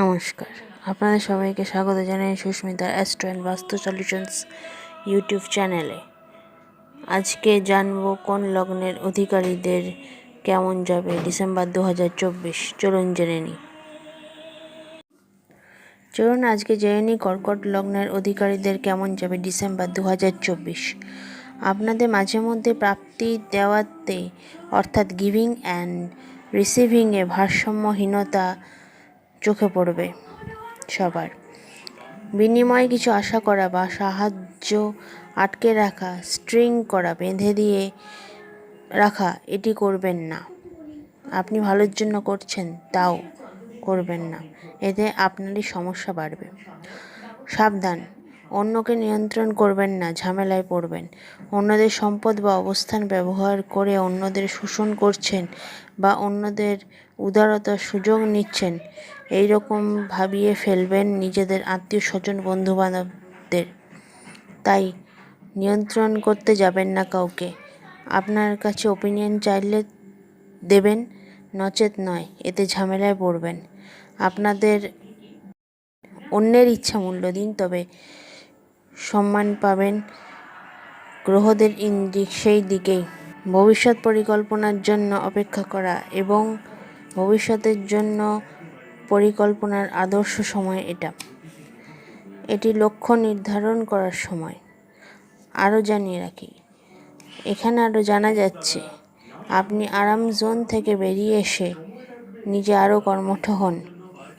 নমস্কার। আপনাদের সবাইকে স্বাগত জানাই Sushmita astro and vastu solutions YouTube চ্যানেলে। আজকে জানব কোন লগ্নের অধিকারীদের কেমন যাবে ডিসেম্বর দু হাজার চব্বিশ। চলুন জেনে নিই। চলুন আজকে জেনে নিই কর্কট লগ্নের অধিকারীদের কেমন যাবে ডিসেম্বর দু হাজার চব্বিশ। আপনাদের মাঝে মধ্যে প্রাপ্তি দেওয়াতে, অর্থাৎ গিভিং অ্যান্ড রিসিভিংয়ে ভারসাম্যহীনতা চোখে পড়বে সবার। বিনিময়ে কিছু আশা করা বা সাহায্য আটকে রাখা স্ট্রিং করা, বেঁধে দিয়ে রাখা, এটি করবেন না। আপনি ভালোর জন্য করছেন, তাও করবেন না। এতে আপনারই সমস্যা বাড়বে। সাবধান। অন্যকে নিয়ন্ত্রণ করবেন না, ঝামেলায় পড়বেন। অন্যদের সম্পদ বা অবস্থান ব্যবহার করে অন্যদের শোষণ করছেন বা অন্যদের উদারতার সুযোগ নিচ্ছেন এই রকম ভাবিয়ে ফেলবেন নিজেদের আত্মীয় স্বজন বন্ধুবান্ধবদের। তাই নিয়ন্ত্রণ করতে যাবেন না কাউকে। আপনার কাছে ওপিনিয়ন চাইলে দেবেন, নচেত নয়, এতে ঝামেলায় পড়বেন। আপনাদের অন্যের ইচ্ছা মূল্য দিন, তবে সম্মান পাবেন গ্রহদের ইন্দিক সেই দিকেই। ভবিষ্যৎ পরিকল্পনার জন্য অপেক্ষা করা এবং ভবিষ্যতের জন্য পরিকল্পনার আদর্শ সময় এটা। এটি লক্ষ্য নির্ধারণ করার সময়। আরও জানিয়ে রাখি, এখানে আরও জানা যাচ্ছে, আপনি আরাম জোন থেকে বেরিয়ে এসে নিজে আরও কর্মঠ হন।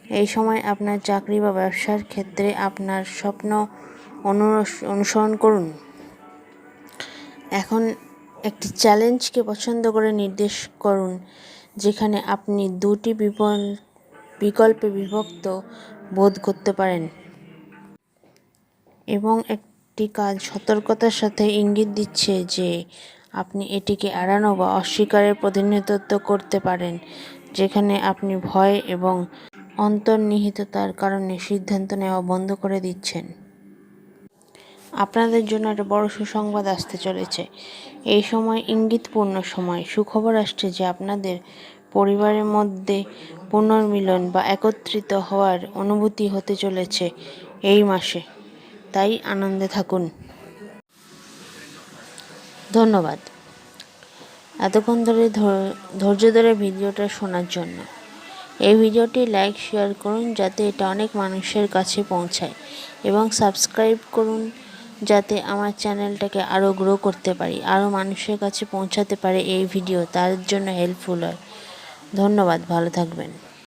এই সময় আপনার চাকরি বা ব্যবসার ক্ষেত্রে আপনার স্বপ্ন অনুসরণ করুন। এখন একটি চ্যালেঞ্জকে পছন্দ করে নির্দেশ করুন, যেখানে আপনি দুটি বিকল্পে বিভক্ত বোধ করতে পারেন এবং একটি কাজ সতর্কতার সাথে ইঙ্গিত দিচ্ছে যে আপনি এটিকে এড়ানো বা অস্বীকারের প্রতিনিধিত্ব করতে পারেন, যেখানে আপনি ভয় এবং অন্তর্নিহিততার কারণে সিদ্ধান্ত নেওয়া বন্ধ করে দিচ্ছেন। আপনাদের জন্য একটা বড় সুসংবাদ আসতে চলেছে। এই সময় ইঙ্গিতপূর্ণ সময়। সুখবর আসছে যে আপনাদের পরিবারের মধ্যে পুনর্মিলন বা একত্রিত হওয়ার অনুভূতি হতে চলেছে এই মাসে। তাই আনন্দে থাকুন। ধন্যবাদ। এতক্ষণ ধরে ধৈর্য ধরে ভিডিওটা শোনার জন্য। এই ভিডিওটি লাইক, শেয়ার করুন যাতে এটা অনেক মানুষের কাছে পৌঁছায় এবং সাবস্ক্রাইব করুন। যাতে আমার চ্যানেলটাকে আরও গ্রো করতে পারি আরও মানুষের কাছে পৌঁছাতে পারে এই ভিডিও তার জন্য হেল্পফুল হয়। ধন্যবাদ, ভালো থাকবেন।